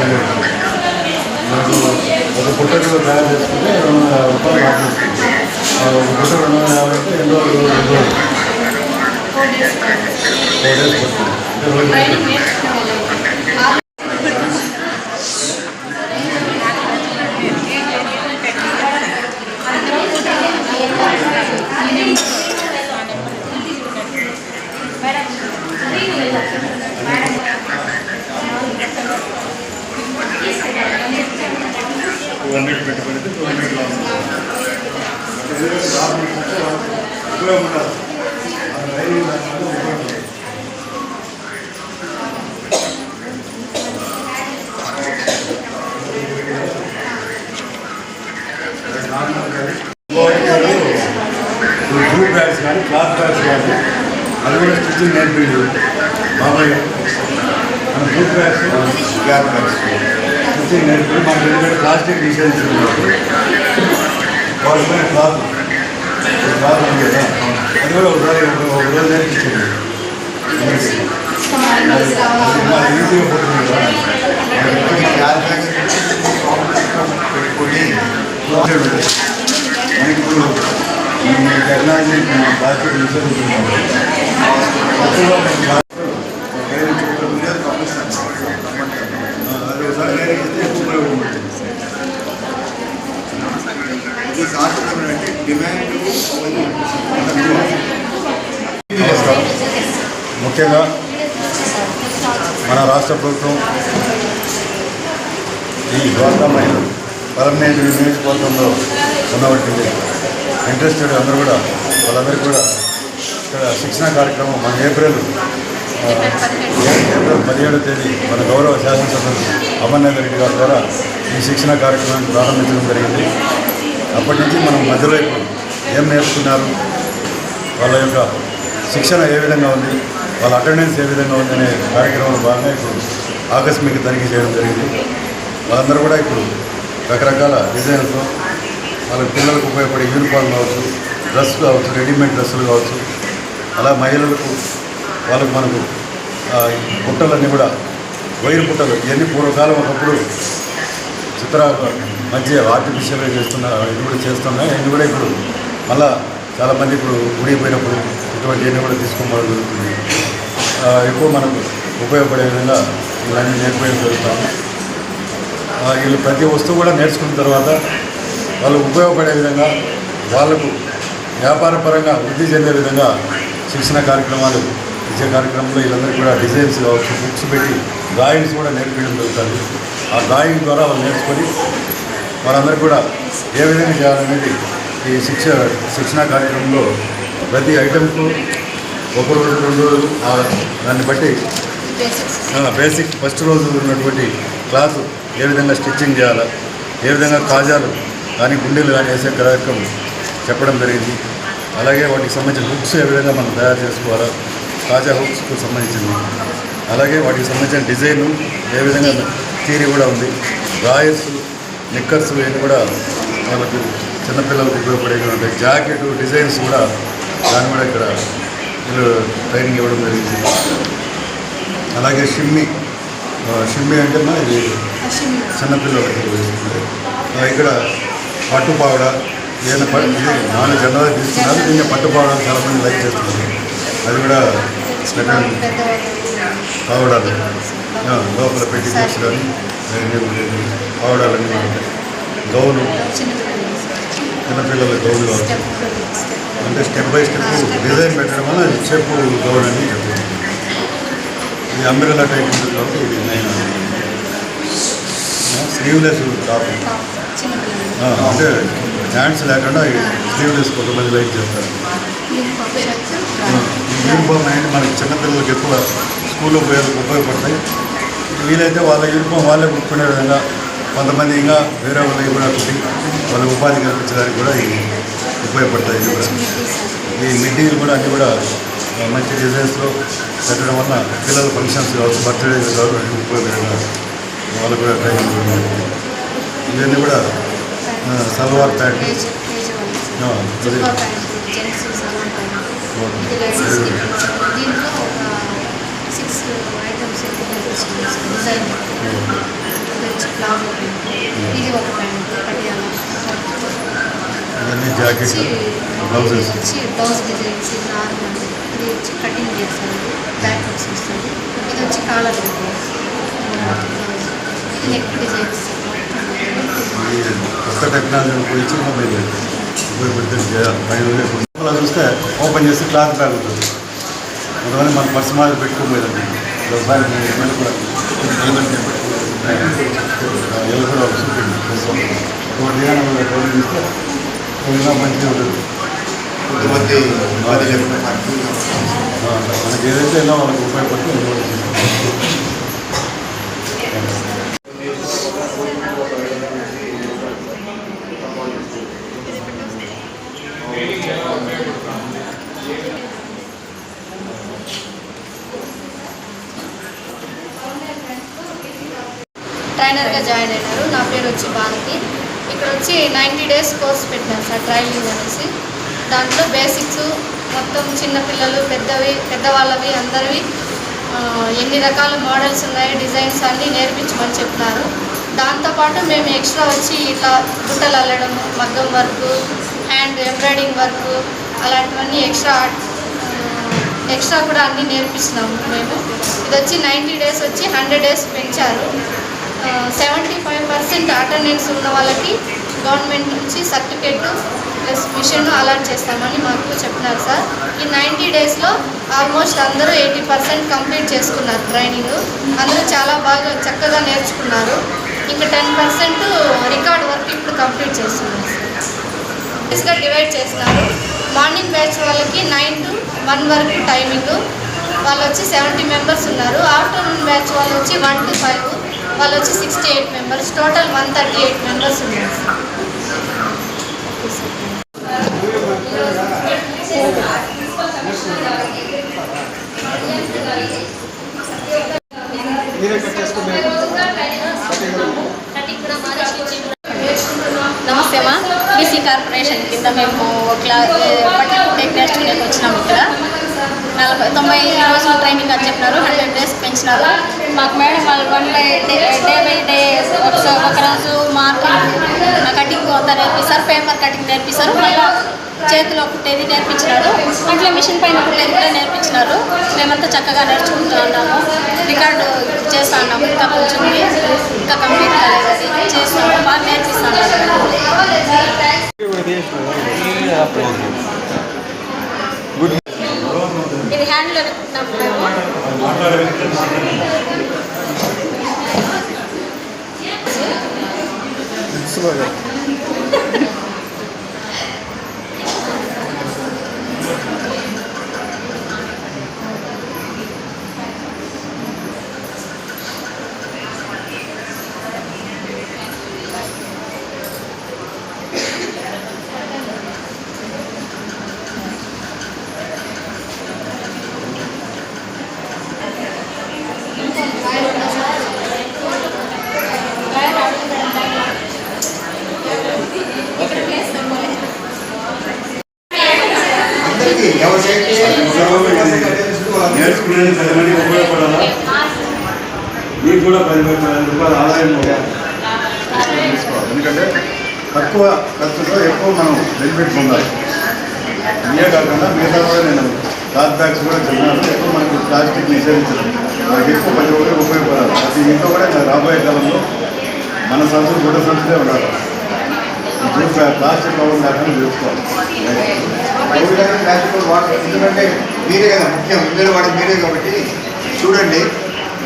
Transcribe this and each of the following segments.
Hundred నాకు ఒక పుట్టకు తయారు చేసుకుంటే రెండు వందల యాభై రూపాయలు లాభం వస్తుంది ఆ ఒక పుట్ట రెండు వందల యాభై అంటే ఎన్ని రోజులు రెండు రోజులు ఫోర్ డేస్ పడుతుంది అంటే రోజు టూ హండ్రెడ్ పెట్టుబడి టూ హండ్రెడ్ లాభం ఎందుకంటే లాభం అంటే ఉపయోగం ఉండదు ఆ రైలు దానివల్ల ఉపయోగం ఉండదు. ఇప్పుడు గ్రూప్ బ్యాగ్స్ కానీ క్లాత్ బ్యాగ్స్ కానీ అది కూడా స్టిచ్చింగ్ నేర్పిండు బాబాయ్ మన group bags cloth bags stitching నేర్పిండు మనకి ఎందుకంటే ప్లాస్టిక్ డిజైన్స్ వాళ్ళ పైన క్లాత్ క్లాత్ ఉంది కదా అది కూడా ఒకసారి ఒక ఒక రోజు నేర్పించింది ఈజీగా పోతుంది కదా మనకి ఇప్పుడు టెక్నాలజీ బాధ్యత విసర్జిస్తున్నాం డిమాండ్ నమస్కారం ముఖ్యంగా మన రాష్ట్ర ప్రభుత్వం ఈ డ్వాక్రా మహిళలు పర్మనెంట్ నియోజకవర్గంలో ఉన్నటువంటి ఇంట్రెస్టెడ్ అందరూ కూడా వాళ్ళందరికీ కూడా ఇక్కడ శిక్షణ కార్యక్రమం మన ఏప్రిల్ ఏప్రిల్ పదిహేడో తేదీ మన గౌరవ శాసనసభ్యులు అమర్నాథ్ రెడ్డి గారి ద్వారా ఈ శిక్షణ కార్యక్రమాన్ని ప్రారంభించడం జరిగింది. అప్పటి నుంచి మనం మధ్యలో ఏం నేర్చుకున్నారు? వాళ్ళ యొక్క శిక్షణ ఏ విధంగా ఉంది? వాళ్ళ అటెండెన్స్ ఏ విధంగా ఉంది అనే కార్యక్రమంలో భాగంగా ఇప్పుడు ఆకస్మిక తనిఖీ చేయడం జరిగింది. వాళ్ళందరూ కూడా ఇప్పుడు రకరకాల డిజైన్స్ వాళ్ళ పిల్లలకు ఉపయోగపడే యూనిఫామ్ కావచ్చు డ్రెస్ కావచ్చు రెడీమేడ్ డ్రెస్సులు కావచ్చు. అలా మహిళలకు వాళ్ళకు మనకు బుట్టలన్నీ కూడా వైరు బుట్టలు ఇవన్నీ పూర్వకాలం ఒకప్పుడు చిత్ర మధ్య ఆర్టిఫిషియల్గా చేస్తున్న ఇది కూడా చేస్తున్నాయి. అవి కూడా ఇప్పుడు మళ్ళా చాలామంది ఇప్పుడు గుడికి పోయినప్పుడు ఇటువంటివన్నీ కూడా తీసుకోవడం జరుగుతుంది. ఎక్కువ మనకు ఉపయోగపడే విధంగా ఇవన్నీ నేర్పడం జరుగుతాము వీళ్ళు ప్రతి వస్తువు కూడా నేర్చుకున్న తర్వాత వాళ్ళు ఉపయోగపడే విధంగా వాళ్ళకు వ్యాపారపరంగా వృద్ధి చెందే విధంగా శిక్షణ కార్యక్రమాలు ఇచ్చే కార్యక్రమంలో వీళ్ళందరికీ కూడా డిజైన్స్ కావచ్చు బుక్స్ పెట్టి డ్రాయింగ్స్ కూడా నేర్పించడం జరుగుతుంది. ఆ డ్రాయింగ్ ద్వారా వాళ్ళు నేర్చుకొని వారందరికీ కూడా ఏ విధంగా చేయాలనేది ఈ శిక్ష శిక్షణ కార్యక్రమంలో ప్రతి ఐటెంకు ఒక రోజు రెండు రోజులు దాన్ని బట్టి బేసిక్ ఫస్ట్ రోజు ఉన్నటువంటి క్లాసు ఏ విధంగా స్టిచ్చింగ్ చేయాలా ఏ విధంగా కాజాలు కానీ గుండెలు కానీ వేసే కార్యక్రమం చెప్పడం జరిగింది. అలాగే వాటికి సంబంధించిన హుక్స్ ఏ విధంగా మనం తయారు చేసుకోవాలా కాజా హుక్స్కు సంబంధించింది. అలాగే వాటికి సంబంధించిన డిజైన్ ఏ విధంగా థీరీ కూడా ఉంది. రాయర్స్ నిక్కర్స్ ఇవన్నీ కూడా వాళ్ళకి చిన్నపిల్లలకు ఉపయోగపడేవి ఉంటాయి జాకెట్ డిజైన్స్ కూడా దాన్ని కూడా ఇక్కడ వీళ్ళు ట్రైనింగ్ ఇవ్వడం జరిగింది. అలాగే షిమ్మి షిమ్మి అంటే ఇది చిన్నపిల్లలకి ఇక్కడ పట్టుపావడ ఏదైనా ఇది నాలుగు జనరల్గా తీసుకున్నారు. దీన్ని పట్టు చాలా మంది లైక్ చేస్తున్నారు. అది కూడా సెకండ్ పావడాలు. లోపల పెట్టి కోర్స్ కానీ పావడాలన్నీ ఉంటాయి చిన్నపిల్లల గౌలు కావచ్చు అంటే స్టెప్ బై స్టెప్ డిజైన్ పెట్టడం వల్ల చెప్పు గౌన్ అని ఇది అంబ్రెలా టైప్ ఉంటుంది కాబట్టి ఇది స్లీవ్లెస్ టాప్ అంటే హ్యాండ్స్ లేకుండా స్లీవ్లెస్ కొంతమంది లైక్ చేస్తారు. యూనిఫామ్ అనేది మనకి చిన్నపిల్లలకి ఎక్కువ స్కూల్లో పోయేందుకు ఉపయోగపడతాయి. వీలైతే వాళ్ళ యూనిఫామ్ వాళ్ళే కుట్టుకునే విధంగా కొంతమంది ఇంకా వేరే వాళ్ళకి కూడా కుట్టి వాళ్ళ ఉపాధి కల్పించడానికి కూడా ఇవి ఉపయోగపడతాయి ఇది కూడా. ఈ మిడ్డీలు కూడా అన్నీ కూడా మంచి డిజైన్స్లో పెట్టడం వల్ల పిల్లల ఫంక్షన్స్ కావచ్చు బర్త్డే కావచ్చు అన్ని ఉపయోగకరంగా వాళ్ళకు కూడా ట్రైనింగ్. ఇవన్నీ కూడా సల్వార్ ప్యాంట్. వాళ్ళు వచ్చి ఇవన్నీ జాకెట్ వచ్చి బ్లౌజెస్. వచ్చి బ్లౌజ్ డిజైన్స్ నార్మల్. ఇది వచ్చి కటింగ్ చేస్తారు. బ్యాక్ వస్తుంది ఇది వచ్చి కాలర్ నెక్ డిజైన్స్ కొత్త టెక్నాలజీ ఉపయోగించి మొబైల్ ఉపయోగపడితే పైన చూస్తే ఓపెన్ చేసి క్లాత్ బ్యాగ్ ఉంటుంది కొంతమంది మన పర్స్ మాదిరి పెట్టుకోపోయేదండి కూడా చూపింది చూస్తే మంచిగా ఉంటుంది కొంతమంది మనకి ఏదైతే ఎలా వాళ్ళకి ఉపయోగపడితే ట్రైనర్గా జాయిన్ అయినారు. నా పేరు వచ్చి భారతి. ఇక్కడ వచ్చి నైంటీ డేస్ కోర్స్ పెట్టినారు సార్ ట్రైనింగ్ అనేసి. దాంట్లో బేసిక్స్ మొత్తం చిన్నపిల్లలు పెద్దవి పెద్దవాళ్ళవి అందరివి ఎన్ని రకాల మోడల్స్ ఉన్నాయి డిజైన్స్ అన్నీ నేర్పించమని చెప్తున్నారు దాంతోపాటు మేము ఎక్స్ట్రా వచ్చి ఇట్లా బుట్టలు అల్లడం మగ్గం వర్క్ హ్యాండ్ ఎంబ్రాయిడింగ్ వర్క్ అలాంటివన్నీ ఎక్స్ట్రా ఎక్స్ట్రా కూడా అన్నీ నేర్పిస్తున్నాము మేము. ఇది వచ్చి నైంటీ డేస్ వచ్చి హండ్రెడ్ డేస్ పెంచారు. సెవెంటీ ఫైవ్ పర్సెంట్ అటెండెన్స్ ఉన్న వాళ్ళకి గవర్నమెంట్ నుంచి సర్టిఫికేట్ ప్లస్ మిషన్ అలాట్ చేస్తామని మాకు చెప్పినారు సార్. ఈ నైంటీ డేస్లో ఆల్మోస్ట్ అందరూ ఎయిటీ పర్సెంట్ కంప్లీట్ చేసుకున్నారు ట్రైనింగ్ అందరూ చాలా బాగా చక్కగా నేర్చుకున్నారు. ఇంకా టెన్ పర్సెంట్ రికార్డ్ వర్క్ ఇప్పుడు కంప్లీట్ చేస్తున్నారు సార్. డివైడ్ చేసినారు మార్నింగ్ బ్యాచ్ వాళ్ళకి నైన్ టు వన్ వరకు టైమింగ్ వాళ్ళు వచ్చి సెవెంటీ మెంబర్స్ ఉన్నారు. ఆఫ్టర్నూన్ బ్యాచ్ వాళ్ళు వచ్చి వన్ టు ఫైవ్ వాళ్ళు వచ్చి sixty eight members total one thirty eight members ఉన్నారు. నమస్తే అమ్మా బీసీ కార్పొరేషన్ కింద మేము క్లా పట్టి టెక్ నేర్చుకునేకి వచ్చినాము ఇక్కడ. నలభై తొంభై రోజులు ట్రైనింగ్ అని చెప్పినారు హండ్రెడ్ డేస్ పెంచినారు. మాకు మేడం వాళ్ళు one by day day by day ఒక ఒకరోజు మార్కింగ్ కటింగ్ అంతా నేర్పిస్తారు పేపర్ కటింగ్ నేర్పిస్తారు మళ్ళీ చేతిలో కుట్టేది నేర్పించినారు. అట్లా మిషన్ పైన కుట్టేది కూడా నేర్పించినారు. మేమంతా చక్కగా నేర్చుకుంటూ ఉన్నాము. రికార్డు చేస్తా ఉన్నాము ఇంకా కొంచెం ఇంకా కంప్లీట్ కాలేదు. చేస్తాము బాగా నేర్పిస్తాను ఇది హ్యాండ్లో నేర్చుకునేది పది మందికి ఉపయోగపడాలా మీకు కూడా పది మంది పది రూపాయల ఆదాయం తీసుకోవాలి ఎందుకంటే తక్కువ ఖర్చుతో ఎక్కువ మనం బెనిఫిట్ పొందాలి. ఇవే కాకుండా మిగతా కూడా నేను క్లాత్ బ్యాగ్స్ కూడా చెప్పినాను ఎక్కువ మనకు ప్లాస్టిక్ నిషేధించడం మనకి ఎక్కువ పది రూపాయలు ఉపయోగపడాలి అది ఇంట్లో కూడా రాబోయే కాలంలో మన సంస్థలు గుడ్డ సంస్థలే ఉండాలి. ప్లాస్టిక్ కవర్ కాకుండా చూసుకోవాలి. ఎందుకంటే మీరే కదా ముఖ్యం. ఇందులో వాడి మీరే కాబట్టి చూడండి.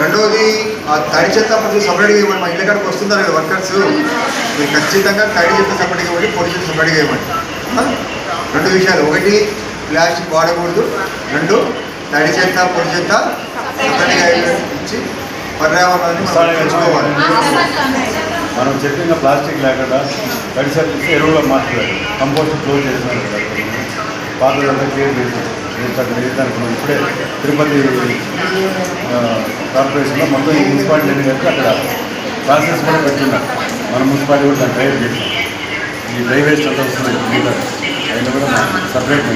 రెండవది ఆ తడి చెత్త పొడి సపరేట్గా ఇవ్వండి. మా ఇళ్ళ కాడికి వస్తున్నారు కదా వర్కర్స్ మీరు ఖచ్చితంగా తడి చెత్త సపరేట్గా ఇవ్వండి పొడి చెత్త సపరేట్గా ఇవ్వండి? రెండు విషయాలు. ఒకటి ప్లాస్టిక్ వాడకూడదు. రెండు తడి చెత్త పొడి చెత్త సపరేట్గా ఇచ్చి పర్యావరణాన్ని మనం పెంచుకోవాలి. మనం చెప్పిన ప్లాస్టిక్ లేకుండా తడిసరి ఎరువులో మార్చలేదు. కంపోస్ట్ క్లోజ్ చేసినారు కదా పాతదంతా క్లియర్ చేసి దానికి మనం ఇప్పుడే తిరుపతి కార్పొరేషన్లో మొత్తం ఈ మున్సిపాలిటీ అనేది కలిపి అక్కడ ప్రాసెస్ కూడా పెట్టున్నారు మన మున్సిపాలిటీ కూడా దాన్ని ట్రైల్ చేసాం ఈ డ్రై వేస్ట్ అంతా వస్తుంది మీటర్ అయినా కూడా సపరేట్